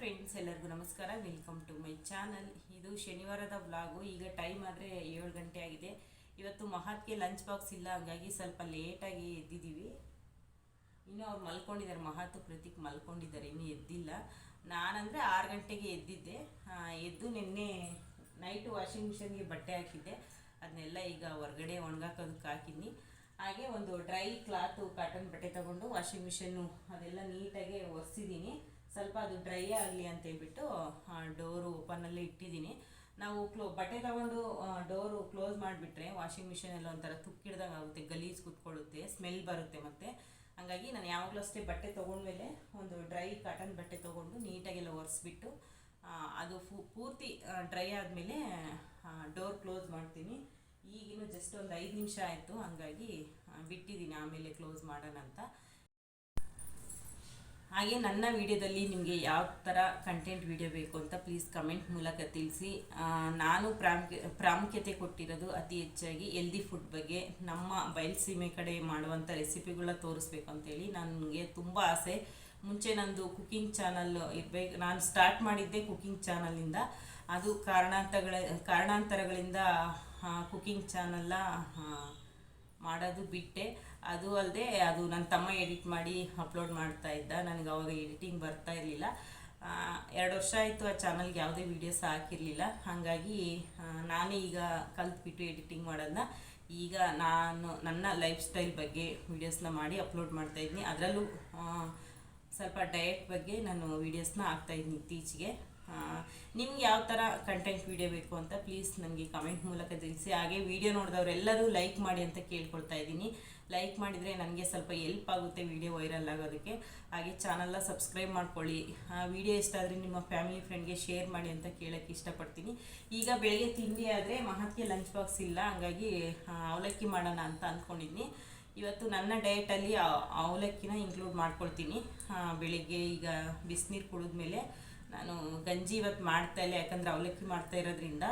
Friends ಎಲ್ಲರಿಗೂ ನಮಸ್ಕಾರ. Welcome to my channel ಇದು ಶನಿವಾರದ ವ್ಲಾಗು ಈಗ ಟೈಮ್ ಆದರೆ ಏಳು ಗಂಟೆ ಆಗಿದೆ. ಇವತ್ತು ಮಹಾತ್ಗೆ ಲಂಚ್ ಬಾಕ್ಸ್ ಇಲ್ಲ. ಹಂಗಾಗಿ ಸ್ವಲ್ಪ ಲೇಟಾಗಿ ಎದ್ದಿದ್ದೀವಿ. ಇನ್ನೂ ಅವ್ರು ಮಲ್ಕೊಂಡಿದ್ದಾರೆ. ಮಹಾತ್ ಪ್ರತೀಕ್ ಮಲ್ಕೊಂಡಿದ್ದಾರೆ. ಇನ್ನೂ ಎದ್ದಿಲ್ಲ. ನಾನಂದರೆ ಆರು ಗಂಟೆಗೆ ಎದ್ದಿದ್ದೆ. ಎದ್ದು ನಿನ್ನೆ ನೈಟು ವಾಷಿಂಗ್ ಮಿಷನ್ಗೆ ಬಟ್ಟೆ ಹಾಕಿದ್ದೆ. ಅದನ್ನೆಲ್ಲ ಈಗ ಹೊರಗಡೆ ಒಣಗಾಕೋದಕ್ಕೆ ಹಾಕಿದ್ದೀನಿ ಹಾಗೆ ಒಂದು ಡ್ರೈ ಕ್ಲಾತು ಕಾಟನ್ ಬಟ್ಟೆ ತಗೊಂಡು ವಾಷಿಂಗ್ ಮಿಷನ್ನು ಅದೆಲ್ಲ ನೀಟಾಗಿ ಒರೆಸಿದ್ದೀನಿ. ಸ್ವಲ್ಪ ಅದು ಡ್ರೈ ಆಗಲಿ ಅಂತ ಹೇಳ್ಬಿಟ್ಟು ಡೋರು ಓಪನಲ್ಲಿ ಇಟ್ಟಿದ್ದೀನಿ. ನಾವು ಕ್ಲೋ ಬಟ್ಟೆ ತಗೊಂಡು ಡೋರು ಕ್ಲೋಸ್ ಮಾಡಿಬಿಟ್ರೆ ವಾಷಿಂಗ್ ಮಿಷಿನ್ ಎಲ್ಲ ಒಂಥರ ತುಕ್ಕಿಡ್ದಂಗೆ ಆಗುತ್ತೆ, ಗಲೀಜು ಕುತ್ಕೊಳ್ಳುತ್ತೆ ಸ್ಮೆಲ್ ಬರುತ್ತೆ ಮತ್ತು. ಹಂಗಾಗಿ ನಾನು ಯಾವಾಗಲೂ ಅಷ್ಟೇ ಬಟ್ಟೆ ತೊಗೊಂಡ್ಮೇಲೆ ಒಂದು ಡ್ರೈ ಕಾಟನ್ ಬಟ್ಟೆ ತೊಗೊಂಡು ನೀಟಾಗೆಲ್ಲ ಒರೆಸ್ಬಿಟ್ಟು ಅದು ಪೂರ್ತಿ ಡ್ರೈ ಆದಮೇಲೆ ಡೋರ್ ಕ್ಲೋಸ್ ಮಾಡ್ತೀನಿ. ಈಗಿನ್ನೂ ಜಸ್ಟ್ ಒಂದು ಐದು ನಿಮಿಷ ಆಯಿತು, ಹಂಗಾಗಿ ಬಿಟ್ಟಿದ್ದೀನಿ, ಆಮೇಲೆ ಕ್ಲೋಸ್ ಮಾಡೋಣ ಅಂತ ಹಾಗೆ ನನ್ನ ವಿಡಿಯೋದಲ್ಲಿ ನಿಮಗೆ ಯಾವ ಥರ ಕಂಟೆಂಟ್ ವಿಡಿಯೋ ಬೇಕು ಅಂತ ಪ್ಲೀಸ್ ಕಮೆಂಟ್ ಮೂಲಕ ತಿಳಿಸಿ. ನಾನು ಪ್ರಾಮುಖ್ಯ ಪ್ರಾಮುಖ್ಯತೆ ಕೊಟ್ಟಿರೋದು ಅತಿ ಹೆಚ್ಚಾಗಿ ಎಲ್ದಿ ಫುಡ್ ಬಗ್ಗೆ, ನಮ್ಮ ಬಯಲುಸೀಮೆ ಕಡೆ ಮಾಡುವಂಥ ರೆಸಿಪಿಗಳನ್ನ ತೋರಿಸ್ಬೇಕು ಅಂತೇಳಿ ನನಗೆ ತುಂಬ ಆಸೆ. ಮುಂಚೆ ನಂದು ಕುಕ್ಕಿಂಗ್ ಚಾನಲ್ ಇರಬೇಕು, ನಾನು ಸ್ಟಾರ್ಟ್ ಮಾಡಿದ್ದೆ ಕುಕ್ಕಿಂಗ್ ಚಾನಲಿಂದ ಅದು ಕಾರಣಾಂತರಗಳ ಕಾರಣಾಂತರಗಳಿಂದ ಕುಕ್ಕಿಂಗ್ ಚಾನಲ್ನ ಮಾಡೋದು ಬಿಟ್ಟೆ. ಅದು ಅಲ್ಲದೆ ಅದು ನನ್ನ ತಮ್ಮ ಎಡಿಟ್ ಮಾಡಿ ಅಪ್ಲೋಡ್ ಮಾಡ್ತಾ ಇದ್ದ. ನನಗೆ ಅವಾಗ ಎಡಿಟಿಂಗ್ ಬರ್ತಾ ಇರಲಿಲ್ಲ. ಎರಡು ವರ್ಷ ಆಯಿತು ಆ ಚಾನಲ್ಗೆ ಯಾವುದೇ ವೀಡಿಯೋಸ್ ಹಾಕಿರಲಿಲ್ಲ. ಹಾಗಾಗಿ ನಾನೇ ಈಗ ಕಲ್ತ್ಬಿಟ್ಟು ಎಡಿಟಿಂಗ್ ಮಾಡೋದನ್ನ ಈಗ ನಾನು ನನ್ನ ಲೈಫ್ ಸ್ಟೈಲ್ ಬಗ್ಗೆ ವೀಡಿಯೋಸ್ನ ಮಾಡಿ ಅಪ್ಲೋಡ್ ಮಾಡ್ತಾಯಿದ್ದೀನಿ ಅದರಲ್ಲೂ ಸ್ವಲ್ಪ ಡಯಟ್ ಬಗ್ಗೆ ನಾನು ವೀಡಿಯೋಸ್ನ ಹಾಕ್ತಾಯಿದ್ದೀನಿ ಇತ್ತೀಚೆಗೆ. ನಿಮ್ಗೆ ಯಾವ ಥರ ಕಂಟೆಂಟ್ ವಿಡಿಯೋ ಬೇಕು ಅಂತ ಪ್ಲೀಸ್ ನನಗೆ ಕಮೆಂಟ್ ಮೂಲಕ ತಿಳಿಸಿ. ಹಾಗೆ ವಿಡಿಯೋ ನೋಡಿದವರೆಲ್ಲರೂ ಲೈಕ್ ಮಾಡಿ ಅಂತ ಕೇಳ್ಕೊಳ್ತಾ ಇದ್ದೀನಿ. ಲೈಕ್ ಮಾಡಿದರೆ ನನಗೆ ಸ್ವಲ್ಪ ಎಲ್ಪ್ ಆಗುತ್ತೆ ವಿಡಿಯೋ ವೈರಲ್ ಆಗೋದಕ್ಕೆ. ಹಾಗೆ ಚಾನಲ್ನ ಸಬ್ಸ್ಕ್ರೈಬ್ ಮಾಡ್ಕೊಳ್ಳಿ. ವಿಡಿಯೋ ಇಷ್ಟ ಆದರೆ ನಿಮ್ಮ ಫ್ಯಾಮಿಲಿ ಫ್ರೆಂಡ್ಗೆ ಶೇರ್ ಮಾಡಿ ಅಂತ ಕೇಳೋಕ್ಕೆ ಇಷ್ಟಪಡ್ತೀನಿ. ಈಗ ಬೆಳಗ್ಗೆ ತಿಂಡಿ ಆದರೆ ಮಹತ್ಗೆ ಲಂಚ್ ಬಾಕ್ಸ್ ಇಲ್ಲ. ಹಂಗಾಗಿ ಅವಲಕ್ಕಿ ಮಾಡೋಣ ಅಂತ ಅಂದ್ಕೊಂಡಿದ್ದೀನಿ ಇವತ್ತು ನನ್ನ ಡಯಟಲ್ಲಿ ಅವಲಕ್ಕಿನ ಇನ್ಕ್ಲೂಡ್ ಮಾಡ್ಕೊಳ್ತೀನಿ. ಬೆಳಿಗ್ಗೆ ಈಗ ಬಿಸಿನೀರು ಕುಡಿದ್ಮೇಲೆ ನಾನು ಗಂಜಿ ಇವತ್ತು ಮಾಡ್ತಾ ಇಲ್ಲ, ಯಾಕಂದರೆ ಅವಲಕ್ಕಿ ಮಾಡ್ತಾ ಇರೋದ್ರಿಂದ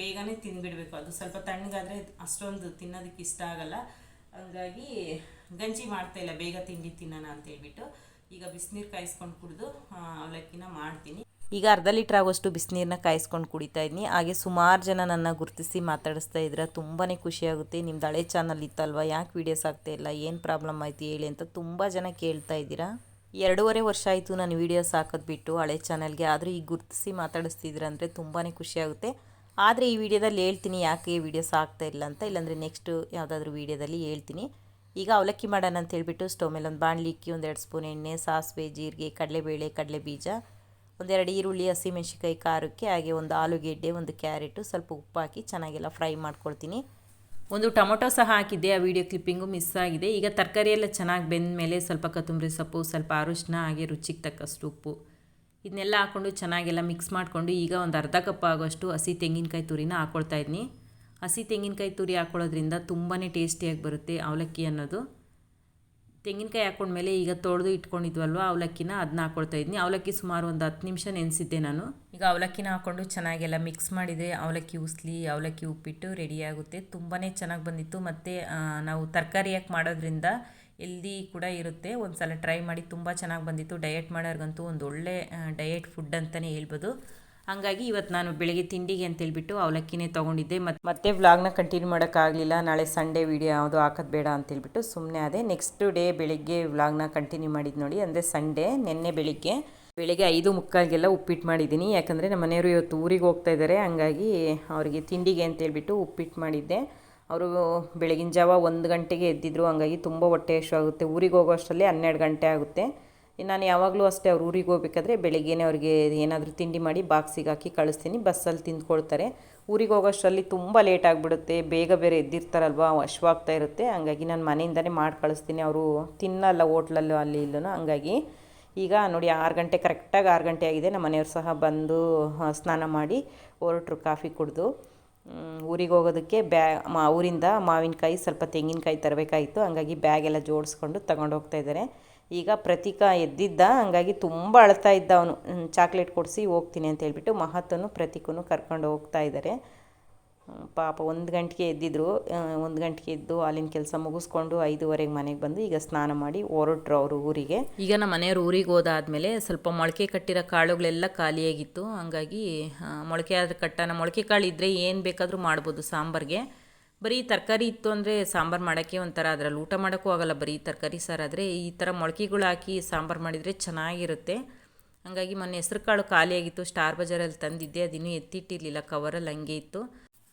ಬೇಗನೆ ತಿಂದುಬಿಡಬೇಕು ಅದು ಸ್ವಲ್ಪ ತಣ್ಣಗಾದರೆ ಅಷ್ಟೊಂದು ತಿನ್ನೋದಕ್ಕೆ ಇಷ್ಟ ಆಗಲ್ಲ. ಹಂಗಾಗಿ ಗಂಜಿ ಮಾಡ್ತಾ ಇಲ್ಲ, ಬೇಗ ತಿಂಡಿ ತಿನ್ನೋಣ ಅಂತ ಹೇಳ್ಬಿಟ್ಟು. ಈಗ ಬಿಸಿನೀರು ಕಾಯಿಸ್ಕೊಂಡು ಕುಡಿದು ಅವಲಕ್ಕಿನ ಮಾಡ್ತೀನಿ. ಈಗ ಅರ್ಧ ಲೀಟ್ರ್ ಆಗೋಷ್ಟು ಬಿಸಿನೀರನ್ನ ಕಾಯಿಸ್ಕೊಂಡು ಕುಡಿತಾ ಇದ್ದೀನಿ. ಹಾಗೆ ಸುಮಾರು ಜನ ನನ್ನ ಗುರುತಿಸಿ ಮಾತಾಡಿಸ್ತಾ ಇದ್ರೆ ತುಂಬಾ ಖುಷಿಯಾಗುತ್ತೆ ನಿಮ್ದು ಹಳೆ ಚಾನಲ್ ಇತ್ತಲ್ವ? ಯಾಕೆ ವೀಡಿಯೋಸ್ ಆಗ್ತಾ ಇಲ್ಲ? ಏನು ಪ್ರಾಬ್ಲಮ್ ಆಯ್ತು? ಹೇಳಿ ಅಂತ ತುಂಬ ಜನ ಕೇಳ್ತಾ ಇದ್ದೀರಾ? ಎರಡೂವರೆ ವರ್ಷ ಆಯಿತು ನಾನು ವೀಡಿಯೋಸ್ ಹಾಕೋದು ಬಿಟ್ಟು, ಹಳೆ ಚಾನಲ್ಗೆ ಆದರೂ ಈಗ ಗುರುತಿಸಿ ಮಾತಾಡಿಸ್ತಿದ್ರಂದರೆ ತುಂಬಾ ಖುಷಿಯಾಗುತ್ತೆ ಆದರೆ ಈ ವಿಡಿಯೋದಲ್ಲಿ ಹೇಳ್ತೀನಿ ಯಾಕೆ ವೀಡಿಯೋಸ್ ಆಗ್ತಾ ಇಲ್ಲ ಅಂತ. ಇಲ್ಲಾಂದರೆ ನೆಕ್ಸ್ಟ್ ಯಾವುದಾದ್ರೂ ವೀಡಿಯೋದಲ್ಲಿ ಹೇಳ್ತೀನಿ. ಈಗ ಅವಲಕ್ಕಿ ಮಾಡೋಣ ಅಂತ ಹೇಳಿಬಿಟ್ಟು ಸ್ಟವ್ ಮೇಲೆ ಒಂದು ಬಾಣಲಿ ಇಕ್ಕಿ ಒಂದೆರಡು ಸ್ಪೂನ್ ಎಣ್ಣೆ, ಸಾಸಿವೆ, ಜೀರಿಗೆ, ಕಡಲೆಬೇಳೆ ಕಡಲೆ ಬೀಜ ಒಂದೆರಡು ಈರುಳ್ಳಿ ಹಸಿಮೆಣ್ಸಿಕಾಯಿ ಖಾರಕ್ಕೆ, ಹಾಗೆ ಒಂದು ಆಲೂಗೆಡ್ಡೆ, ಒಂದು ಕ್ಯಾರೆಟು, ಸ್ವಲ್ಪ ಉಪ್ಪು ಹಾಕಿ ಚೆನ್ನಾಗೆಲ್ಲ ಫ್ರೈ ಮಾಡ್ಕೊಳ್ತೀನಿ. ಒಂದು ಟೊಮೊಟೊ ಸಹ ಹಾಕಿದ್ದೆ, ಆ ವಿಡಿಯೋ ಕ್ಲಿಪ್ಪಿಂಗು ಮಿಸ್ ಆಗಿದೆ. ಈಗ ತರಕಾರಿ ಎಲ್ಲ ಚೆನ್ನಾಗಿ ಬೆಂದ ಮೇಲೆ ಸ್ವಲ್ಪ ಕೊತ್ತಂಬರಿ ಸೊಪ್ಪು, ಸ್ವಲ್ಪ ಅರಿಶಿನ ಹಾಗೆ ರುಚಿಗೆ ತಕ್ಕಷ್ಟು ಉಪ್ಪು. ಇದನ್ನೆಲ್ಲ ಹಾಕ್ಕೊಂಡು ಚೆನ್ನಾಗೆಲ್ಲ ಮಿಕ್ಸ್ ಮಾಡಿಕೊಂಡು ಈಗ ಒಂದು ಅರ್ಧ ಕಪ್ ಆಗೋಷ್ಟು ಹಸಿ ತೆಂಗಿನಕಾಯಿ ತುರಿನ ಹಾಕ್ಕೊಳ್ತಾ ಇದ್ದೀನಿ ಹಸಿ ತೆಂಗಿನಕಾಯಿ ತುರಿ ಹಾಕ್ಕೊಳ್ಳೋದ್ರಿಂದ ತುಂಬಾ ಟೇಸ್ಟಿಯಾಗಿ ಬರುತ್ತೆ ಅವಲಕ್ಕಿ ಅನ್ನೋದು. ತೆಂಗಿನಕಾಯಿ ಹಾಕ್ಕೊಂಡ್ಮೇಲೆ ಈಗ ತೊಳೆದು ಇಟ್ಕೊಂಡಿದ್ವಲ್ವ, ಅವಲಕ್ಕಿನ ಅದನ್ನ ಹಾಕ್ಕೊಳ್ತಾ ಇದ್ದೀನಿ ಅವಲಕ್ಕಿ ಸುಮಾರು ಒಂದು ಹತ್ತು ನಿಮಿಷ ನೆನೆಸಿದ್ದೆ ನಾನು. ಈಗ ಅವಲಕ್ಕಿನ ಹಾಕ್ಕೊಂಡು ಚೆನ್ನಾಗೆಲ್ಲ ಮಿಕ್ಸ್ ಮಾಡಿದರೆ ಅವಲಕ್ಕಿ ಉಸ್ಲಿ, ಅವಲಕ್ಕಿ ಉಪ್ಪಿಟ್ಟು ರೆಡಿ ಆಗುತ್ತೆ. ತುಂಬಾ ಚೆನ್ನಾಗಿ ಬಂದಿತ್ತು. ಮತ್ತು ನಾವು ತರಕಾರಿ ಹಾಕಿ ಮಾಡೋದ್ರಿಂದ ಎಲ್ದಿ ಕೂಡ ಇರುತ್ತೆ. ಒಂದು ಸಲ ಟ್ರೈ ಮಾಡಿ ತುಂಬ ಚೆನ್ನಾಗಿ ಬಂದಿತ್ತು. ಡಯಟ್ ಮಾಡೋರ್ಗಂತೂ ಒಂದು ಒಳ್ಳೆ ಡಯಟ್ ಫುಡ್ ಅಂತಲೇ ಹೇಳ್ಬೋದು. ಹಂಗಾಗಿ ಇವತ್ತು ನಾನು ಬೆಳಗ್ಗೆ ತಿಂಡಿಗೆ ಅಂತೇಳ್ಬಿಟ್ಟು ಅವಲಕ್ಕಿನೇ ತೊಗೊಂಡಿದ್ದೆ. ಮತ್ತು ಮತ್ತೆ ವ್ಲಾಗ್ನ ಕಂಟಿನ್ಯೂ ಮಾಡೋಕ್ಕಾಗಲಿಲ್ಲ. ನಾಳೆ ಸಂಡೇ ವೀಡಿಯೋ ಯಾವುದು ಹಾಕೋದು ಬೇಡ ಅಂತೇಳ್ಬಿಟ್ಟು ಸುಮ್ಮನೆ ಅದೇ ನೆಕ್ಸ್ಟ್ ಡೇ ಬೆಳಿಗ್ಗೆ ವ್ಲಾಗ್ನ ಕಂಟಿನ್ಯೂ ಮಾಡಿದ್ದು ನೋಡಿ. ಅಂದರೆ ಸಂಡೇ ನಿನ್ನೆ ಬೆಳಿಗ್ಗೆ. ಬೆಳಿಗ್ಗೆ ಐದು ಮುಕ್ಕಾಲ್ಗೆಲ್ಲ ಉಪ್ಪಿಟ್ಟು ಮಾಡಿದ್ದೀನಿ. ಯಾಕಂದರೆ ನಮ್ಮ ಮನೆಯವರು ಇವತ್ತು ಊರಿಗೆ ಹೋಗ್ತಾ ಇದ್ದಾರೆ. ಹಂಗಾಗಿ ಅವರಿಗೆ ತಿಂಡಿಗೆ ಅಂತೇಳ್ಬಿಟ್ಟು ಉಪ್ಪಿಟ್ಟು ಮಾಡಿದ್ದೆ. ಅವರು ಬೆಳಗಿನ ಜಾವ ಒಂದು ಗಂಟೆಗೆ ಎದ್ದಿದ್ರು. ಹಂಗಾಗಿ ತುಂಬ ಹೊಟ್ಟೆ ಆಗುತ್ತೆ ಊರಿಗೆ ಹೋಗೋ ಅಷ್ಟರಲ್ಲಿ ಹನ್ನೆರಡು ಗಂಟೆ ಆಗುತ್ತೆ. ನಾನು ಯಾವಾಗಲೂ ಅಷ್ಟೇ ಅವ್ರು ಊರಿಗೆ ಹೋಗ್ಬೇಕಾದ್ರೆ ಬೆಳಿಗ್ಗೆನೇ ಅವ್ರಿಗೆ ಏನಾದರೂ ತಿಂಡಿ ಮಾಡಿ ಬಾಕ್ಸಿಗೆ ಹಾಕಿ ಕಳಿಸ್ತೀನಿ. ಬಸ್ಸಲ್ಲಿ ತಿಂದ್ಕೊಳ್ತಾರೆ. ಊರಿಗೆ ಹೋಗೋಷ್ಟರಲ್ಲಿ ತುಂಬ ಲೇಟ್ ಆಗಿಬಿಡುತ್ತೆ. ಬೇಗ ಬೇರೆ ಎದ್ದಿರ್ತಾರಲ್ವ ಹಶ್ವಾಗ್ತಾ ಇರುತ್ತೆ. ಹಂಗಾಗಿ ನಾನು ಮನೆಯಿಂದನೇ ಮಾಡಿ ಕಳಿಸ್ತೀನಿ. ಅವರು ತಿನ್ನಲ್ಲ, ಹೋಟ್ಲಲ್ಲೂ ಅಲ್ಲಿ ಇಲ್ಲೂ ಹಂಗಾಗಿ ಈಗ ನೋಡಿ ಆರು ಗಂಟೆ, ಕರೆಕ್ಟಾಗಿ ಆರು ಗಂಟೆ ಆಗಿದೆ. ನಮ್ಮ ಮನೆಯವ್ರು ಸಹ ಬಂದು ಸ್ನಾನ ಮಾಡಿ ಹೊರಟ್ರು ಕಾಫಿ ಕುಡಿದು. ಊರಿಗೆ ಹೋಗೋದಕ್ಕೆ ಬ್ಯಾ, ಮಾ, ಊರಿಂದ ಮಾವಿನಕಾಯಿ ಸ್ವಲ್ಪ ತೆಂಗಿನಕಾಯಿ ತರಬೇಕಾಗಿತ್ತು. ಹಂಗಾಗಿ ಬ್ಯಾಗೆಲ್ಲ ಜೋಡಿಸ್ಕೊಂಡು ತಗೊಂಡು ಹೋಗ್ತಾ ಇದ್ದಾರೆ. ಈಗ ಪ್ರತೀಕ ಎದ್ದಿದ್ದ, ಹಂಗಾಗಿ ತುಂಬ ಅಳ್ತಾ ಇದ್ದ ಅವನು. ಚಾಕ್ಲೇಟ್ ಕೊಡಿಸಿ ಹೋಗ್ತೀನಿ ಅಂತ ಹೇಳ್ಬಿಟ್ಟು ಮಹತ್ತನು ಪ್ರತೀಕನು ಕರ್ಕೊಂಡು ಹೋಗ್ತಾ ಇದ್ದಾರೆ ಪಾಪ ಒಂದು ಗಂಟೆಗೆ ಎದ್ದಿದ್ರು ಒಂದು ಗಂಟೆಗೆ ಎದ್ದು ಅಲ್ಲಿನ ಕೆಲಸ ಮುಗಿಸ್ಕೊಂಡು ಐದುವರೆಗೆ ಮನೆಗೆ ಬಂದು ಈಗ ಸ್ನಾನ ಮಾಡಿ ಹೊರಟ್ರು ಅವರು ಊರಿಗೆ. ಈಗ ನಮ್ಮ ಮನೆಯವ್ರು ಊರಿಗೆ ಹೋದಾದ್ಮೇಲೆ ಸ್ವಲ್ಪ ಮೊಳಕೆ ಕಟ್ಟಿರೋ ಕಾಳುಗಳೆಲ್ಲ ಖಾಲಿಯಾಗಿತ್ತು. ಹಂಗಾಗಿ ಮೊಳಕೆ ಆದ ಕಟ್ಟನ ಮೊಳಕೆ ಕಾಳು ಇದ್ದರೆ ಏನು ಬೇಕಾದರೂ ಮಾಡ್ಬೋದು ಸಾಂಬಾರಿಗೆ. ಬರೀ ತರಕಾರಿ ಇತ್ತು ಅಂದರೆ ಸಾಂಬಾರು ಮಾಡೋಕ್ಕೆ ಒಂಥರ ಅದರಲ್ಲಿ ಊಟ ಮಾಡೋಕ್ಕೂ ಆಗಲ್ಲ, ಬರೀ ತರಕಾರಿ ಸಾರಾದರೆ ಈ ಥರ ಮೊಳಕೆಗಳು ಹಾಕಿ ಸಾಂಬಾರು ಮಾಡಿದರೆ ಚೆನ್ನಾಗಿರುತ್ತೆ. ಹಂಗಾಗಿ ಮೊನ್ನೆ ಹೆಸ್ರು ಕಾಳು ಖಾಲಿಯಾಗಿತ್ತು, ಸ್ಟಾರ್ ಬಜಾರಲ್ಲಿ ತಂದಿದ್ದೆ, ಅದಿನ್ನೂ ಎತ್ತಿಟ್ಟಿರಲಿಲ್ಲ, ಕವರಲ್ಲಿ ಹಂಗೆ ಇತ್ತು.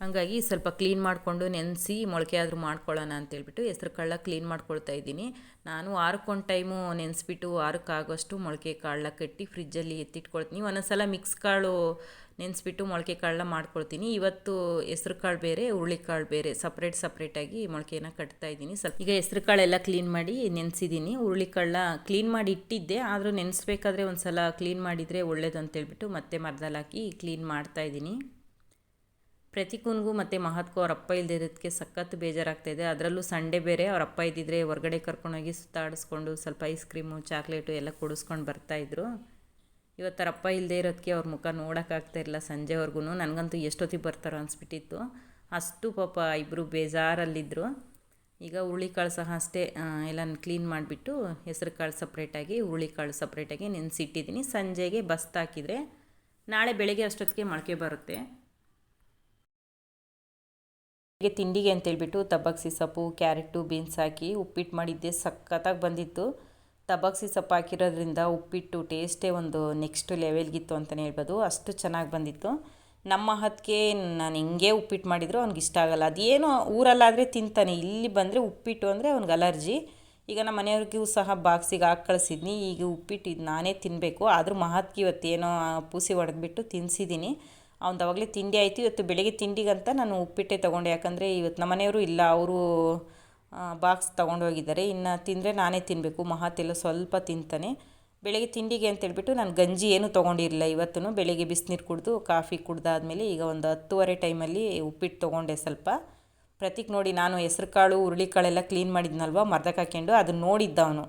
ಹಾಗಾಗಿ ಸ್ವಲ್ಪ ಕ್ಲೀನ್ ಮಾಡಿಕೊಂಡು ನೆನೆಸಿ ಮೊಳಕೆ ಆದರೂ ಮಾಡ್ಕೊಳ್ಳೋಣ ಅಂತೇಳ್ಬಿಟ್ಟು ಹೆಸ್ರು ಕಾಳ ಕ್ಲೀನ್ ಮಾಡ್ಕೊಳ್ತಾ ಇದ್ದೀನಿ. ನಾನು ವಾರಕ್ಕೊಂದು ಟೈಮು ನೆನೆಸ್ಬಿಟ್ಟು ವಾರಕ್ಕಾಗೋಷ್ಟು ಮೊಳಕೆ ಕಾಳನ್ನ ಕಟ್ಟಿ ಫ್ರಿಜ್ಜಲ್ಲಿ ಎತ್ತಿಟ್ಕೊಳ್ತೀನಿ. ಒಂದೊಂದ್ಸಲ ಮಿಕ್ಸ್ ಕಾಳು ನೆನೆಸ್ಬಿಟ್ಟು ಮೊಳಕೆ ಕಾಳನ್ನ ಮಾಡ್ಕೊಳ್ತೀನಿ. ಇವತ್ತು ಹೆಸ್ರು ಕಾಳು ಬೇರೆ ಹುರುಳಿಕಾಳು ಬೇರೆ. ಸಪ್ರೇಟ್ ಸಪ್ರೇಟಾಗಿ ಮೊಳಕೆನ ಕಟ್ತಾ ಇದ್ದೀನಿ. ಸ್ವಲ್ಪ ಈಗ ಹೆಸ್ರು ಕಾಳೆಲ್ಲ ಕ್ಲೀನ್ ಮಾಡಿ ನೆನೆಸಿದ್ದೀನಿ. ಹುರುಳಿಕಾಳನ್ನ ಕ್ಲೀನ್ ಮಾಡಿ ಇಟ್ಟಿದ್ದೆ. ಆದರೂ ನೆನೆಸ್ಬೇಕಾದ್ರೆ ಒಂದು ಸಲ ಕ್ಲೀನ್ ಮಾಡಿದರೆ ಒಳ್ಳೇದು ಅಂತೇಳ್ಬಿಟ್ಟು ಮತ್ತೆ ಮರದಲ್ಲಿ ಹಾಕಿ ಕ್ಲೀನ್ ಮಾಡ್ತಾ ಇದ್ದೀನಿ. ಪ್ರತಿಕೂನ್ಗೂ ಮತ್ತು ಮಹತ್ಗೂ ಅವ್ರ ಅಪ್ಪ ಇಲ್ಲದೆ ಇರೋದಕ್ಕೆ ಸಖತ್ ಬೇಜಾರಾಗ್ತಾಯಿದೆ ಅದರಲ್ಲೂ ಸಂಡೇ ಬೇರೆ ಅವ್ರ ಅಪ್ಪ ಇದ್ದಿದ್ರೆ ಹೊರಗಡೆ ಕರ್ಕೊಂಡೋಗಿ ಸುತ್ತಾಡಿಸ್ಕೊಂಡು ಸ್ವಲ್ಪ ಐಸ್ ಕ್ರೀಮು, ಚಾಕ್ಲೇಟು ಎಲ್ಲ ಕೊಡಿಸ್ಕೊಂಡು ಬರ್ತಾಯಿದ್ರು ಇವತ್ತು ಅವ್ರ ಅಪ್ಪ ಇಲ್ಲದೆ ಇರೋದಕ್ಕೆ ಅವ್ರ ಮುಖ ನೋಡೋಕ್ಕಾಗ್ತಾ ಇಲ್ಲ ಸಂಜೆವರೆಗೂ ನನಗಂತೂ ಎಷ್ಟೊತ್ತಿಗೆ ಬರ್ತಾರೋ ಅನಿಸ್ಬಿಟ್ಟಿತ್ತು. ಅಷ್ಟು ಪಾಪ ಇಬ್ಬರು ಬೇಜಾರಲ್ಲಿದ್ದರು ಈಗ ಹುರುಳಿಕಾಳು ಸಹ ಅಷ್ಟೇ ಎಲ್ಲ ಕ್ಲೀನ್ ಮಾಡಿಬಿಟ್ಟು ಹೆಸರು ಕಾಳು ಸಪ್ರೇಟಾಗಿ ಹುರುಳಿಕಾಳು ಸಪ್ರೇಟಾಗಿ ನೆನೆಸಿಟ್ಟಿದ್ದೀನಿ. ಸಂಜೆಗೆ ಬಸ್ತಾಕಿದರೆ ನಾಳೆ ಬೆಳಗ್ಗೆ ಅಷ್ಟೊತ್ತಿಗೆ ಮೊಳಕೆ ಬರುತ್ತೆ. ಹೀಗೆ ತಿಂಡಿಗೆ ಅಂತೇಳ್ಬಿಟ್ಟು ತಬಕ್ಸಿ ಸೊಪ್ಪು ಕ್ಯಾರೆಟು ಬೀನ್ಸ್ ಹಾಕಿ ಉಪ್ಪಿಟ್ಟು ಮಾಡಿದ್ದೆ. ಸಖತ್ತಾಗಿ ಬಂದಿತ್ತು. ತಬಕ್ಸಿ ಸೊಪ್ಪು ಹಾಕಿರೋದ್ರಿಂದ ಉಪ್ಪಿಟ್ಟು ಟೇಸ್ಟೇ ಒಂದು ನೆಕ್ಸ್ಟ್ ಲೆವೆಲ್ಗಿತ್ತು ಅಂತಲೇ ಹೇಳ್ಬೋದು. ಅಷ್ಟು ಚೆನ್ನಾಗಿ ಬಂದಿತ್ತು. ನಮ್ಮ ಹತ್ತಿಗೆ ನಾನು ಹಿಂಗೆ ಉಪ್ಪಿಟ್ಟು ಮಾಡಿದರೂ, ಅವ್ನಿಗೆ ಇಷ್ಟ ಆಗಲ್ಲ. ಅದೇನೋ ಊರಲ್ಲಾದರೆ ತಿಂತಾನೆ. ಇಲ್ಲಿ ಬಂದರೆ ಉಪ್ಪಿಟ್ಟು ಅಂದರೆ ಅವ್ನಿಗೆ ಅಲರ್ಜಿ. ಈಗ ನಮ್ಮ ಮನೆಯವ್ರಿಗೂ ಸಹ ಬಾಕ್ಸಿಗೆ ಹಾಕಿ ಕಳಿಸಿದ್ನಿ. ಈಗ ಉಪ್ಪಿಟ್ಟು ಇದು ನಾನೇ ತಿನ್ನಬೇಕು ಆದರೂ ಮಹತ್ಗೆ ಇವತ್ತೇನೋ ಪೂಸಿ ಹೊಡೆದ್ಬಿಟ್ಟು ತಿನ್ನಿಸಿದ್ದೀನಿ ಅವ್ನು ಅವಾಗಲೇ ತಿಂಡಿ ಆಯಿತು, ಇವತ್ತು ಬೆಳಗ್ಗೆ ತಿಂಡಿಗಂತ ನಾನು ಉಪ್ಪಿಟ್ಟೆ ತೊಗೊಂಡೆ. ಯಾಕಂದರೆ ಇವತ್ತು ನಮ್ಮ ಮನೆಯವರು ಇಲ್ಲ, ಅವರು ಬಾಕ್ಸ್ ತೊಗೊಂಡೋಗಿದ್ದಾರೆ ಇನ್ನು ತಿಂದರೆ ನಾನೇ ತಿನ್ನಬೇಕು ಮಹಾತೆಲ್ಲ ಸ್ವಲ್ಪ ತಿಂತಾನೆ. ಬೆಳಗ್ಗೆ ತಿಂಡಿಗೆ ಅಂತೇಳ್ಬಿಟ್ಟು ನಾನು ಗಂಜಿ ಏನೂ ತೊಗೊಂಡಿರಲಿಲ್ಲ ಇವತ್ತು ಬೆಳಗ್ಗೆ ಬಿಸಿನೀರು ಕುಡಿದು, ಕಾಫಿ ಕುಡ್ದಾದ್ಮೇಲೆ ಈಗ ಒಂದು ಹತ್ತುವರೆ ಟೈಮಲ್ಲಿ ಉಪ್ಪಿಟ್ಟು ತೊಗೊಂಡೆ ಸ್ವಲ್ಪ. ಪ್ರತೀಕ್ ನೋಡಿ, ನಾನು ಹೆಸ್ರು ಕಾಳು ಹುರುಳಿಕಾಳೆಲ್ಲ ಕ್ಲೀನ್ ಮಾಡಿದ್ನಲ್ವ ಮರ್ದಕ್ಕೆ ಹಾಕ್ಕೊಂಡು ಅದನ್ನ ನೋಡಿದ್ದ ಅವನು.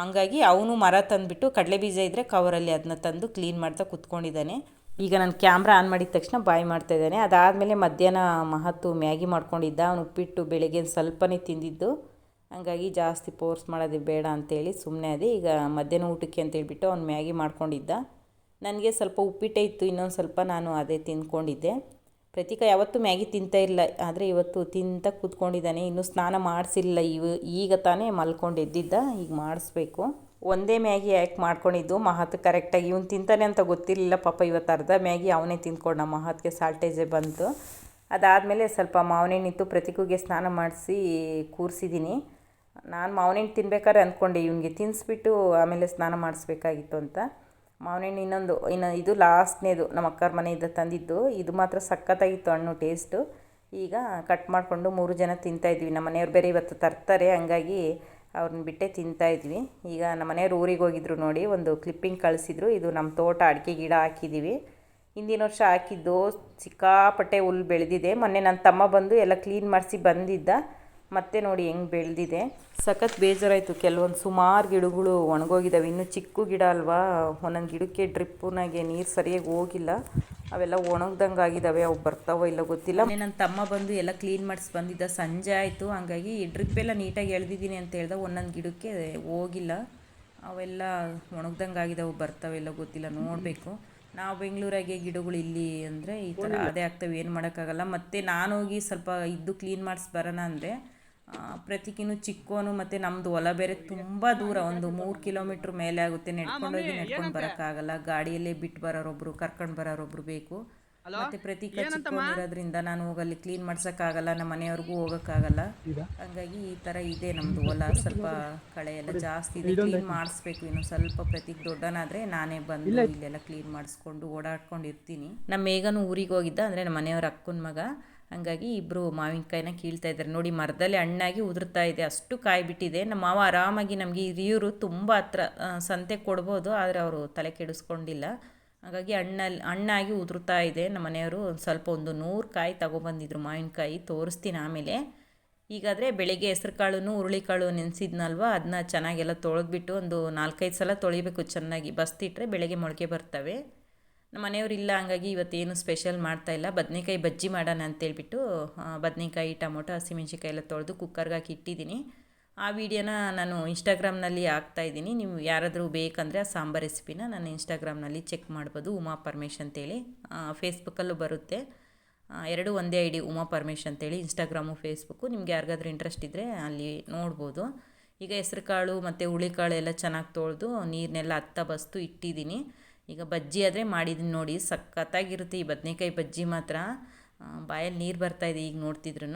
ಹಂಗಾಗಿ ಅವನು ಮರ ತಂದುಬಿಟ್ಟು ಕಡಲೆ ಬೀಜ ಇದ್ದರೆ ಕವರಲ್ಲಿ ಅದನ್ನ ತಂದು ಕ್ಲೀನ್ ಮಾಡ್ತಾ ಕುತ್ಕೊಂಡಿದ್ದಾನೆ. ಈಗ ನಾನು ಕ್ಯಾಮ್ರಾ ಆನ್ ಮಾಡಿದ ತಕ್ಷಣ ಬಾಯ್ ಮಾಡ್ತಾ ಇದ್ದಾನೆ. ಅದಾದಮೇಲೆ ಮಧ್ಯಾಹ್ನ ಮಹತ್ತು ಮ್ಯಾಗಿ ಮಾಡ್ಕೊಂಡಿದ್ದ. ಅವನು ಉಪ್ಪಿಟ್ಟು ಬೆಳಗ್ಗೆ ಸ್ವಲ್ಪನೇ ತಿಂದಿದ್ದು. ಹಂಗಾಗಿ ಜಾಸ್ತಿ ಪೋರ್ಸ್ ಮಾಡೋದು ಬೇಡ ಅಂತೇಳಿ ಸುಮ್ಮನೆ ಅದೇ. ಈಗ ಮಧ್ಯಾಹ್ನ ಊಟಕ್ಕೆ ಅಂತೇಳ್ಬಿಟ್ಟು ಅವ್ನು ಮ್ಯಾಗಿ ಮಾಡ್ಕೊಂಡಿದ್ದ. ನನಗೆ ಸ್ವಲ್ಪ ಉಪ್ಪಿಟ್ಟೇ ಇತ್ತು. ಇನ್ನೊಂದು ಸ್ವಲ್ಪ ನಾನು ಅದೇ ತಿಂದ್ಕೊಂಡಿದ್ದೆ. ಪ್ರತೀಕ ಯಾವತ್ತೂ ಮ್ಯಾಗಿ ತಿಂತಾ ಇಲ್ಲ. ಆದರೆ ಇವತ್ತು ತಿಂತ ಕೂತ್ಕೊಂಡಿದ್ದಾನೆ. ಇನ್ನೂ ಸ್ನಾನ ಮಾಡಿಸಿಲ್ಲ. ಇವ ಈಗ ತಾನೇ ಮಲ್ಕೊಂಡು ಎದ್ದಿದ್ದ. ಈಗ ಮಾಡಿಸ್ಬೇಕು. ಒಂದೇ ಮ್ಯಾಗಿ ಯಾಕೆ ಮಾಡ್ಕೊಂಡಿದ್ದು. ಮಹತ್ ಕರೆಕ್ಟಾಗಿ ಇವ್ನು ತಿಂತಾನೆ ಅಂತ ಗೊತ್ತಿರಲಿಲ್ಲ. ಪಾಪ ಇವತ್ತು ಅರ್ಧ ಮ್ಯಾಗಿ ಅವನೇ ತಿಂದ್ಕೊಂಡ. ಮಹತ್ಗೆ ಸಾಲ್ಟೇಜೇ ಬಂತು. ಅದಾದಮೇಲೆ ಸ್ವಲ್ಪ ಮಾವನೆಣ್ಣಿತ್ತು ಪ್ರತಿಕೂಗೆ ಸ್ನಾನ ಮಾಡಿಸಿ ಕೂರಿಸಿದ್ದೀನಿ. ನಾನು ಮಾವನೇಣ್ಣು ತಿನ್ಬೇಕಾದ್ರೆ ಅಂದ್ಕೊಂಡೆ ಇವನಿಗೆ. ತಿನ್ನಿಸ್ಬಿಟ್ಟು ಆಮೇಲೆ ಸ್ನಾನ ಮಾಡಿಸ್ಬೇಕಾಗಿತ್ತು ಅಂತ. ಮಾವನೇಣ್ಣು ಇನ್ನೊಂದು, ಇನ್ನು ಇದು ಲಾಸ್ಟ್ನೇದು. ನಮ್ಮ ಅಕ್ಕರ ಮನೆಯಿಂದ ತಂದಿದ್ದು. ಇದು ಮಾತ್ರ ಸಖತ್ತಾಗಿತ್ತು ಹಣ್ಣು ಟೇಸ್ಟು. ಈಗ ಕಟ್ ಮಾಡಿಕೊಂಡು ಮೂರು ಜನ ತಿಂತಾಯಿದ್ವಿ ನಮ್ಮ ಮನೆಯವ್ರು ಬೇರೆ ಇವತ್ತು ತರ್ತಾರೆ. ಹಂಗಾಗಿ ಅವ್ರನ್ನ ಬಿಟ್ಟೆ ತಿಂತಾಯಿದ್ವಿ ಈಗ ನಮ್ಮ ಮನೆಯವ್ರು ಊರಿಗೆ ಹೋಗಿದ್ರು ನೋಡಿ, ಒಂದು ಕ್ಲಿಪ್ಪಿಂಗ್ ಕಳಿಸಿದ್ರು. ಇದು ನಮ್ಮ ತೋಟ ಅಡಿಕೆ ಗಿಡ ಹಾಕಿದ್ದೀವಿ ಹಿಂದಿನ ವರ್ಷ ಹಾಕಿದ್ದು ಸಿಕ್ಕಾಪಟ್ಟೆ ಹುಲ್ಲು ಬೆಳೆದಿದೆ. ಮೊನ್ನೆ ನನ್ನ ತಮ್ಮ ಬಂದು ಎಲ್ಲ ಕ್ಲೀನ್ ಮಾಡಿಸಿ ಬಂದಿದ್ದ. ಮತ್ತೆ ನೋಡಿ ಹೆಂಗೆ ಬೆಳೆದಿದೆ. ಸಖತ್ ಬೇಜಾರಾಯಿತು. ಕೆಲವೊಂದು ಸುಮಾರು ಗಿಡಗಳು ಒಣಗೋಗಿದ್ದಾವೆ ಇನ್ನೂ ಚಿಕ್ಕ ಗಿಡ ಅಲ್ವಾ? ಒಂದೊಂದು ಗಿಡಕ್ಕೆ ಡ್ರಿಪ್ಪುನಾಗೆ ನೀರು ಸರಿಯಾಗಿ ಹೋಗಿಲ್ಲ. ಅವೆಲ್ಲ ಒಣಗ್ದಂಗೆ ಆಗಿದ್ದಾವೆ ಅವು ಬರ್ತಾವೋ ಇಲ್ಲ ಗೊತ್ತಿಲ್ಲ. ನನ್ನ ತಮ್ಮ ಬಂದು ಎಲ್ಲ ಕ್ಲೀನ್ ಮಾಡಿಸಿ ಬಂದಿದ್ದ. ಸಂಜೆ ಆಯಿತು. ಹಂಗಾಗಿ ಡ್ರಿಪ್ ಎಲ್ಲ ನೀಟಾಗಿ ಎಳ್ದಿದ್ದೀನಿ ಅಂತ ಹೇಳ್ದೆ. ಒಂದೊಂದು ಗಿಡಕ್ಕೆ ಹೋಗಿಲ್ಲ. ಅವೆಲ್ಲ ಒಣಗ್ದಂಗೆ ಆಗಿದ್ದಾವೆ ಬರ್ತಾವೆ ಇಲ್ಲ ಗೊತ್ತಿಲ್ಲ. ನೋಡಬೇಕು. ನಾವು ಬೆಂಗಳೂರಾಗೆ ಗಿಡಗಳು ಇಲ್ಲಿ ಅಂದರೆ ಈ ಥರ ಅದೇ ಆಗ್ತವೆ. ಏನು ಮಾಡೋಕ್ಕಾಗಲ್ಲ. ಮತ್ತು ನಾನೋಗಿ ಸ್ವಲ್ಪ ಇದ್ದು ಕ್ಲೀನ್ ಮಾಡಿಸಿ ಬರೋಣ ಅಂದರೆ ಪ್ರತಿಕಿನ್ನೂ ಚಿಕ್ಕೋನು ಮತ್ತೆ ನಮ್ಮದು ಹೊಲ ಬೇರೆ ತುಂಬಾ ದೂರ ಒಂದು ಮೂರು ಕಿಲೋಮೀಟರ್ ಮೇಲೆ ಆಗುತ್ತೆ ನಡ್ಕೊಂಡೋಗಿ ನಡ್ಕೊಂಡು ಬರೋಕ್ಕಾಗಲ್ಲ. ಗಾಡಿಯಲ್ಲೇ ಬಿಟ್ಟು ಬರೋರೊಬ್ರು ಕರ್ಕೊಂಡು ಬರೋರೊಬ್ರು ಬೇಕು. ಮತ್ತೆ ಪ್ರತೀಕ ಇರೋದ್ರಿಂದ ನಾನು ಹೋಗಲ್ಲಿ ಕ್ಲೀನ್ ಮಾಡ್ಸೋಕ್ಕಾಗಲ್ಲ ನಮ್ಮ ಮನೆಯವ್ರಿಗೂ ಆಗಲ್ಲ ಹಂಗಾಗಿ ಈ ತರ ಇದೆ ನಮ್ಮದು ಹೊಲ ಸ್ವಲ್ಪ ಕಳೆ ಎಲ್ಲ ಜಾಸ್ತಿ ಇದೆ ಕ್ಲೀನ್ ಮಾಡಿಸ್ಬೇಕು. ಇನ್ನು ಸ್ವಲ್ಪ ಪ್ರತೀಕ್ ದೊಡ್ಡನಾದ್ರೆ ನಾನೇ ಬಂದು ಇಲ್ಲೆಲ್ಲ ಕ್ಲೀನ್ ಮಾಡಿಸ್ಕೊಂಡು ಓಡಾಡ್ಕೊಂಡು ಇರ್ತೀನಿ ನಮ್ಮ ಮೇಘನು ಊರಿಗೆ ಹೋಗಿದ್ದ ಅಂದ್ರೆ ನಮ್ಮ ಮನೆಯವ್ರ ಅಕ್ಕನ ಮಗ. ಹಂಗಾಗಿ ಇಬ್ಬರು ಮಾವಿನಕಾಯಿನ ಕೀಳ್ತಾ ಇದ್ದಾರೆ. ನೋಡಿ, ಮರದಲ್ಲಿ ಹಣ್ಣಾಗಿ ಉದುರ್ತಾ ಇದೆ. ಅಷ್ಟು ಕಾಯಿ ಬಿಟ್ಟಿದೆ ನಮ್ಮ ಮಾವ ಆರಾಮಾಗಿ ನಮಗೆ ಹಿರಿಯೂರು ತುಂಬ ಹತ್ರ ಸಂತೆ ಕೊಡ್ಬೋದು, ಆದರೆ ಅವರು ತಲೆ ಕೆಡಿಸ್ಕೊಂಡಿಲ್ಲ. ಹಾಗಾಗಿ ಹಣ್ಣಲ್ಲಿ ಹಣ್ಣಾಗಿ ಉದುರ್ತಾ ಇದೆ. ನಮ್ಮ ಮನೆಯವರು ಒಂದು ಸ್ವಲ್ಪ ಒಂದು ನೂರು ಕಾಯಿ ತಗೊಬಂದಿದ್ರು ಮಾವಿನಕಾಯಿ, ತೋರಿಸ್ತೀನಿ ಆಮೇಲೆ. ಈಗಾದರೆ ಬೆಳಿಗ್ಗೆ ಹೆಸ್ರು ಕಾಳು ಹುರುಳಿಕಾಳು ನೆನೆಸಿದ್ನಲ್ವ? ಅದನ್ನ ಚೆನ್ನಾಗೆಲ್ಲ ತೊಳೆದ್ಬಿಟ್ಟು ಒಂದು ನಾಲ್ಕೈದು ಸಲ ತೊಳಿಬೇಕು ಚೆನ್ನಾಗಿ. ಬಸ್ತಿಟ್ರೆ ಬೆಳಗ್ಗೆ ಮೊಳಕೆ ಬರ್ತವೆ. ನಮ್ಮ ಮನೆಯವ್ರು ಇಲ್ಲ, ಹಂಗಾಗಿ ಇವತ್ತೇನು ಸ್ಪೆಷಲ್ ಮಾಡ್ತಾ ಇಲ್ಲ. ಬದನೆಕಾಯಿ ಬಜ್ಜಿ ಮಾಡೋಣ ಅಂತೇಳ್ಬಿಟ್ಟು ಬದನೆಕಾಯಿ, ಟೊಮೊಟೊ ಹಸಿಮೆಣ್ಸಿಕಾಯಿ ಎಲ್ಲ ತೊಳೆದು ಕುಕ್ಕರ್ಗೆ ಹಾಕಿ ಇಟ್ಟಿದ್ದೀನಿ. ಆ ವಿಡಿಯೋನ ನಾನು ಇನ್ಸ್ಟಾಗ್ರಾಮ್ನಲ್ಲಿ ಹಾಕ್ತಾಯಿದ್ದೀನಿ ನೀವು ಯಾರಾದರೂ ಬೇಕಂದರೆ ಆ ಸಾಂಬಾರ್ ರೆಸಿಪಿನ ನಾನು ಇನ್ಸ್ಟಾಗ್ರಾಮ್ನಲ್ಲಿ ಚೆಕ್ ಮಾಡ್ಬೋದು. ಉಮಾ ಪರಮೇಶ್ ಅಂತೇಳಿ ಫೇಸ್ಬುಕ್ಕಲ್ಲೂ ಬರುತ್ತೆ. ಎರಡು ಒಂದೇ ಐ ಡಿ ಉಮಾ ಪರಮೇಶ್ ಅಂತೇಳಿ ಇನ್ಸ್ಟಾಗ್ರಾಮು ಫೇಸ್ಬುಕ್ಕು ನಿಮ್ಗೆ ಯಾರಿಗಾದ್ರೂ ಇಂಟ್ರೆಸ್ಟ್ ಇದ್ದರೆ ಅಲ್ಲಿ ನೋಡ್ಬೋದು. ಈಗ ಹೆಸ್ರು ಕಾಳು ಮತ್ತು ಹುಳಿಕಾಳು ಎಲ್ಲ ಚೆನ್ನಾಗಿ ತೊಳೆದು ನೀರನ್ನೆಲ್ಲ ಹತ್ತ ಬಸ್ತು ಇಟ್ಟಿದ್ದೀನಿ. ಈಗ ಬಜ್ಜಿ ಆದರೆ ಮಾಡಿದ್ದೀನಿ ನೋಡಿ, ಸಖತ್ತಾಗಿರುತ್ತೆ ಈ ಬದನೇಕಾಯಿ ಬಜ್ಜಿ ಮಾತ್ರ. ಬಾಯಲ್ಲಿ ನೀರು ಬರ್ತಾ ಇದೆ ಈಗ ನೋಡ್ತಿದ್ರು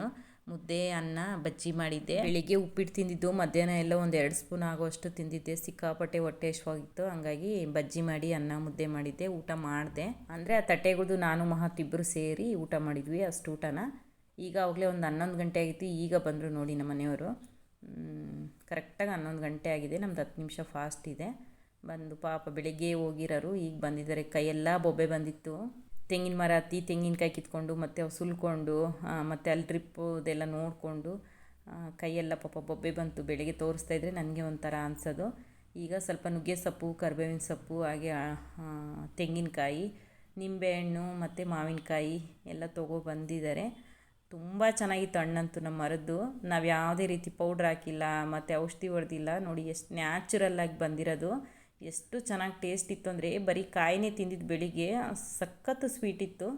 ಮುದ್ದೆ, ಅನ್ನ, ಬಜ್ಜಿ ಮಾಡಿದ್ದೆ. ಬೆಳಿಗ್ಗೆ ಉಪ್ಪಿಟ್ಟು ತಿಂದಿದ್ದು, ಮಧ್ಯಾಹ್ನ ಎಲ್ಲ ಒಂದು ಎರಡು ಸ್ಪೂನ್ ಆಗೋಷ್ಟು ತಿಂದಿದ್ದೆ. ಸಿಕ್ಕಾಪಟ್ಟೆ ಹೊಟ್ಟೆ ಹಶ್ವಾಗಿತ್ತು ಹಂಗಾಗಿ ಬಜ್ಜಿ ಮಾಡಿ, ಅನ್ನ, ಮುದ್ದೆ ಮಾಡಿದ್ದೆ, ಊಟ ಮಾಡಿದೆ. ಅಂದರೆ ಆ ತಟ್ಟೆಗಳ್ದು ನಾನು, ಮಹತ್ ಇಬ್ಬರು ಸೇರಿ ಊಟ ಮಾಡಿದ್ವಿ ಅಷ್ಟು ಊಟನ. ಈಗ ಆವಾಗಲೇ ಒಂದು ಹನ್ನೊಂದು ಗಂಟೆ ಆಗಿತ್ತು, ಈಗ ಬಂದರು ನೋಡಿ ನಮ್ಮ ಮನೆಯವರು. ಕರೆಕ್ಟಾಗಿ ಹನ್ನೊಂದು ಗಂಟೆ ಆಗಿದೆ, ನಮ್ದು ಹತ್ತು ನಿಮಿಷ ಫಾಸ್ಟ್ ಇದೆ. ಬಂದು ಪಾಪ ಬೆಳಿಗ್ಗೆ ಹೋಗಿರೋರು, ಈಗ ಬಂದಿದ್ದಾರೆ, ಕೈಯೆಲ್ಲ ಬೊಬ್ಬೆ ಬಂದಿತ್ತು. ತೆಂಗಿನ ಮರ ಹತ್ತಿ, ತೆಂಗಿನಕಾಯಿ ಕಿತ್ಕೊಂಡು, ಮತ್ತು ಅವು ಸುಲ್ಕೊಂಡು ಮತ್ತು ಅಲ್ಲಿ ಟ್ರಿಪ್ಪು ಇದೆಲ್ಲ ನೋಡಿಕೊಂಡು ಕೈಯೆಲ್ಲ ಪಾಪ ಬೊಬ್ಬೆ ಬಂತು. ಬೆಳಿಗ್ಗೆ ತೋರಿಸ್ತಾ ಇದ್ದರೆ ನನಗೆ ಒಂಥರ ಅನಿಸೋದು. ಈಗ ಸ್ವಲ್ಪ ನುಗ್ಗೆ ಸೊಪ್ಪು, ಕರಿಬೇವಿನ ಸೊಪ್ಪು, ಹಾಗೆ ತೆಂಗಿನಕಾಯಿ, ನಿಂಬೆಹಣ್ಣು, ಮತ್ತು ಮಾವಿನಕಾಯಿ ಎಲ್ಲ ತಗೋ ಬಂದಿದ್ದಾರೆ. ತುಂಬ ಚೆನ್ನಾಗಿತ್ತು ಹಣ್ಣಂತೂ ನಮ್ಮ ಮರದ್ದು. ನಾವು ಯಾವುದೇ ರೀತಿ ಪೌಡ್ರ್ ಹಾಕಿಲ್ಲ, ಮತ್ತು ಔಷಧಿ ಹೊಡೆದಿಲ್ಲ. ನೋಡಿ, ಎಷ್ಟು ನ್ಯಾಚುರಲ್ಲಾಗಿ ಬಂದಿರೋದು. ಎಷ್ಟು ಚೆನ್ನಾಗಿ ಟೇಸ್ಟ್ ಇತ್ತು ಅಂದರೆ ಬರೀ ಕಾಯಿನೇ ತಿಂದಿದ್ದು ಬೆಳಿಗ್ಗೆ, ಸಖತ್ತು ಸ್ವೀಟ್ ಇತ್ತು.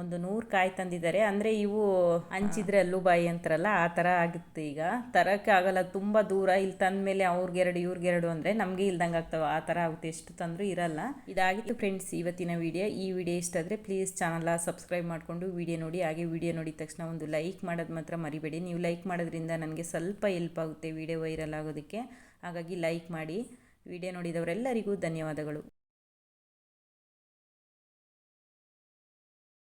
ಒಂದು ನೂರು ಕಾಯಿ ತಂದಿದ್ದಾರೆ. ಅಂದರೆ ಇವು ಹಂಚಿದ್ರೆ ಅಲ್ಲೂ ಬಾಯಿ ಅಂತಾರಲ್ಲ, ಆ ಥರ ಆಗಿತ್ತು ಈಗ. ತರೋಕ್ಕೆ ಆಗಲ್ಲ, ತುಂಬ ದೂರ. ಇಲ್ಲಿ ತಂದಮೇಲೆ ಅವ್ರಿಗೆರಡು ಇವ್ರಿಗೆರಡು ಅಂದರೆ ನಮಗೆ ಇಲ್ದಂಗೆ ಆಗ್ತವೆ. ಆ ಥರ ಆಗುತ್ತೆ. ಎಷ್ಟು ತಂದರೂ ಇರಲ್ಲ. ಇದಾಗಿತ್ತು ಫ್ರೆಂಡ್ಸ್ ಇವತ್ತಿನ ವಿಡಿಯೋ ಈ ವಿಡಿಯೋ ಇಷ್ಟ ಆದರೆ ಪ್ಲೀಸ್ ಚಾನಲ್ನ ಸಬ್ಸ್ಕ್ರೈಬ್ ಮಾಡಿಕೊಂಡು ವಿಡಿಯೋ ನೋಡಿ. ಹಾಗೆ ವಿಡಿಯೋ ನೋಡಿದ ತಕ್ಷಣ ಒಂದು ಲೈಕ್ ಮಾಡೋದು ಮಾತ್ರ ಮರಿಬೇಡಿ. ನೀವು ಲೈಕ್ ಮಾಡೋದ್ರಿಂದ ನನಗೆ ಸ್ವಲ್ಪ ಹೆಲ್ಪ್ ಆಗುತ್ತೆ ವಿಡಿಯೋ ವೈರಲ್ ಆಗೋದಕ್ಕೆ. ಹಾಗಾಗಿ ಲೈಕ್ ಮಾಡಿ. ವಿಡಿಯೋ ನೋಡಿದವರೆಲ್ಲರಿಗೂ ಧನ್ಯವಾದಗಳು.